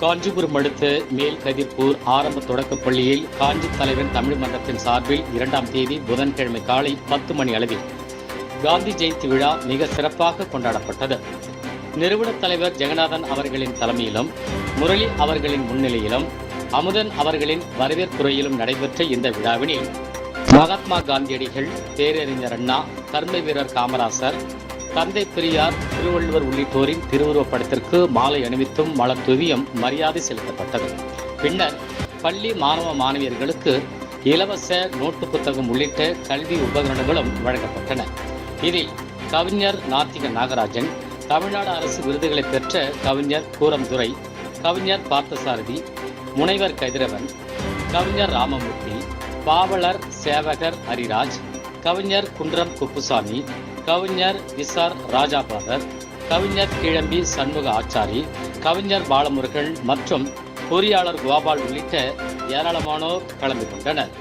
காஞ்சிபுரம் அடுத்த மேல் கதிர்பூர் ஆரம்ப தொடக்கப் பள்ளியில் காஞ்சி தலைவன் தமிழ் மன்றத்தின் சார்பில் இரண்டாம் தேதி புதன்கிழமை காலை பத்து மணி அளவில் காந்தி ஜெயந்தி விழா மிக சிறப்பாக கொண்டாடப்பட்டது. நிறுவனத் தலைவர் ஜெகநாதன் அவர்களின் தலைமையிலும் முரளி அவர்களின் முன்னிலையிலும் அமுதன் அவர்களின் வரவேற்புரையிலும் நடைபெற்ற இந்த விழாவினில் மகாத்மா காந்தியடிகள் பேரறிஞர் அண்ணா கர்ம வீரர் காமராசர் தந்தை பெரியார் திருவள்ளுவர் உள்ளிட்டோரின் திருவுருவப் படத்திற்கு மாலை அணிவித்தும் மலர் துவியம் மரியாதை செலுத்தப்பட்டது. பின்னர் பள்ளி மாணவ மாணவியர்களுக்கு இலவச நோட்டு புத்தகம் உள்ளிட்ட கல்வி உபகரணங்களும் வழங்கப்பட்டன. இதில் கவிஞர் நாத்திக நாகராஜன் தமிழ்நாடு அரசு விருதுகளை பெற்ற கவிஞர் கூரம்துரை கவிஞர் பார்த்தசாரதி முனைவர் கதிரவன் கவிஞர் ராமமூர்த்தி பாவலர் சேவகர் ஹரிராஜ் கவிஞர் குன்றம் குப்புசாமி கவிஞர் விசார் ராஜாபாதர் கவிஞர் கிழம்பி சண்முக ஆச்சாரி கவிஞர் பாலமுருகன் மற்றும் பொறியாளர் கோபால் உள்ளிட்ட ஏராளமானோர் கலந்து கொண்டனர்.